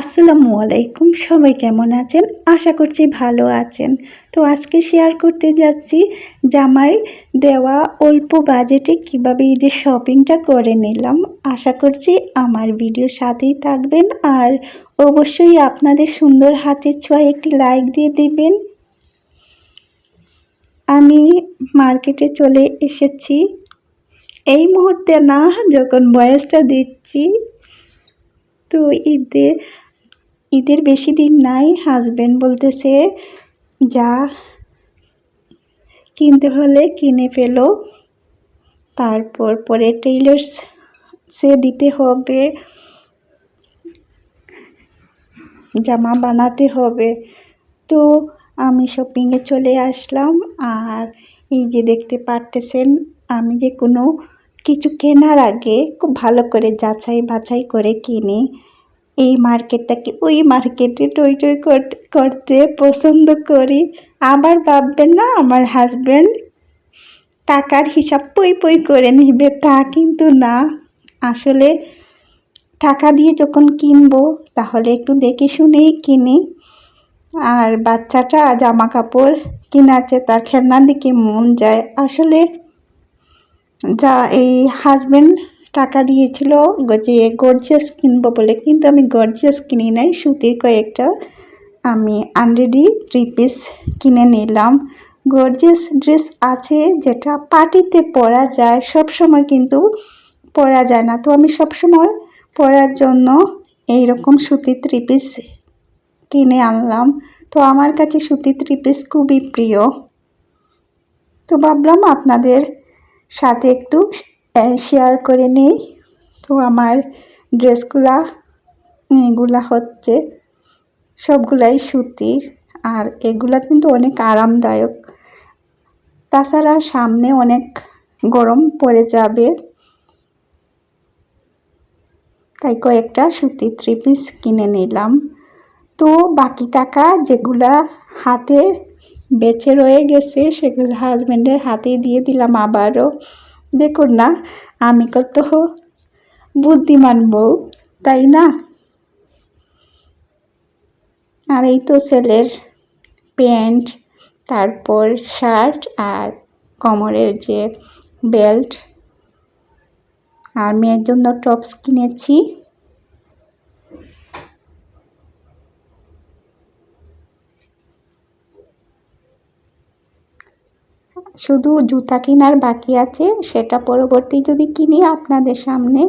আসসালামু আলাইকুম, সবাই কেমন আছেন? আশা করছি ভালো আছেন। তো আজকে শেয়ার করতে যাচ্ছি জামাই দেওয়া অল্প বাজেটে কীভাবে ঈদের শপিংটা করে নিলাম। আশা করছি আমার ভিডিও সাথেই থাকবেন আর অবশ্যই আপনাদের সুন্দর হাতের ছোঁয়া একটি লাইক দিয়ে দিবেন। আমি মার্কেটে চলে এসেছি। এই মুহূর্তে না, যখন বয়সটা দিচ্ছি, তো ঈদে ঈদের বেশি দিন নাই হাজব্যান্ড বলতেছে, যা কিনতে হলে কিনে ফেলো, তারপর পরে টেইলার্স সে দিতে হবে, জামা বানাতে হবে। তো আমি শপিংয়ে চলে আসলাম, আর এই যে দেখতে পারতেছেন, আমি যে কোনো কিছু কেনার আগে খুব ভালো করে যাচাই বাছাই করে কিনি। এই মার্কেটটাকে ওই মার্কেটে টই টই করতে পছন্দ করি। আবার ভাববেন না, আমার হাজব্যান্ড টাকার হিসাব পই পই করে নিবে, তা কিন্তু না। আসলে টাকা দিয়ে যখন কিনবো, তাহলে একটু দেখে শুনেই কিনি। আর বাচ্চাটা জামা কাপড় কেনার তার খেলনার দিকে মন যায়। আসলে যা এই হাজব্যান্ড টাকা দিয়েছিল, যে গর্জিয়াস কিনবো বলে। কিন্তু আমি গর্জিয়াস কিনি নাই, সুতির কয়েকটা আমি আনরেডি থ্রি পিস কিনে নিলাম। গর্জিয়াস ড্রেস আছে যেটা পার্টিতে পরা যায় সব সময় কিন্তু পরা যায় না। তো আমি সব সময় পরার জন্য এই রকম সুতির থ্রি পিস কিনে আনলাম। তো আমার কাছে সুতির থ্রি পিস খুবই প্রিয়। তো ভাবলাম আপনাদের সাথে একটু শেয়ার করে নিই। তো আমার ড্রেসগুলা, এগুলা হচ্ছে সবগুলাই সুতির। আর এগুলা কিন্তু অনেক আরামদায়ক। তাছাড়া সামনে অনেক গরম পড়ে যাবে। তাই কয়েকটা সুতির থ্রি পিস কিনে নিলাম। তো বাকি টাকা যেগুলা হাতে বেঁচে রয়ে গেছে, সেগুলো হাজব্যান্ডের হাতেই দিয়ে দিলাম আবারও। দেখুন না, আমি কত বুদ্ধিমান বউ, তাই না? আর এই তো ছেলের প্যান্ট, তারপর শার্ট আর কোমরের যে বেল্ট। আর মেয়ের জন্য টপস কিনেছি। শুধু জুতা কেনার বাকি আছে, সেটা পরবর্তী যদি কিনি আপনাদের সামনে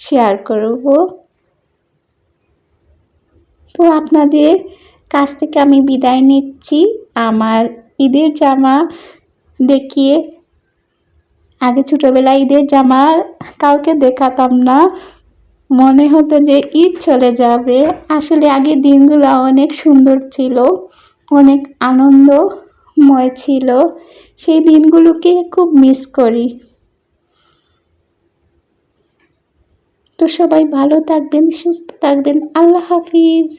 শেয়ার করব। তো আপনাদের কাছ থেকে আমি বিদায় নিচ্ছি। আমার ঈদের জামা দেখিয়ে, আগে ছোটোবেলায় ঈদের জামা কাউকে দেখাতাম না। মনে হতো যে ঈদ চলে যাবে। আসলে আগের দিনগুলো অনেক সুন্দর ছিল, অনেক আনন্দময় ছিল, সেই দিনগুলোকে খুব মিস করি। তো সবাই ভালো থাকবেন, সুস্থ থাকবেন। আল্লাহ হাফিজ।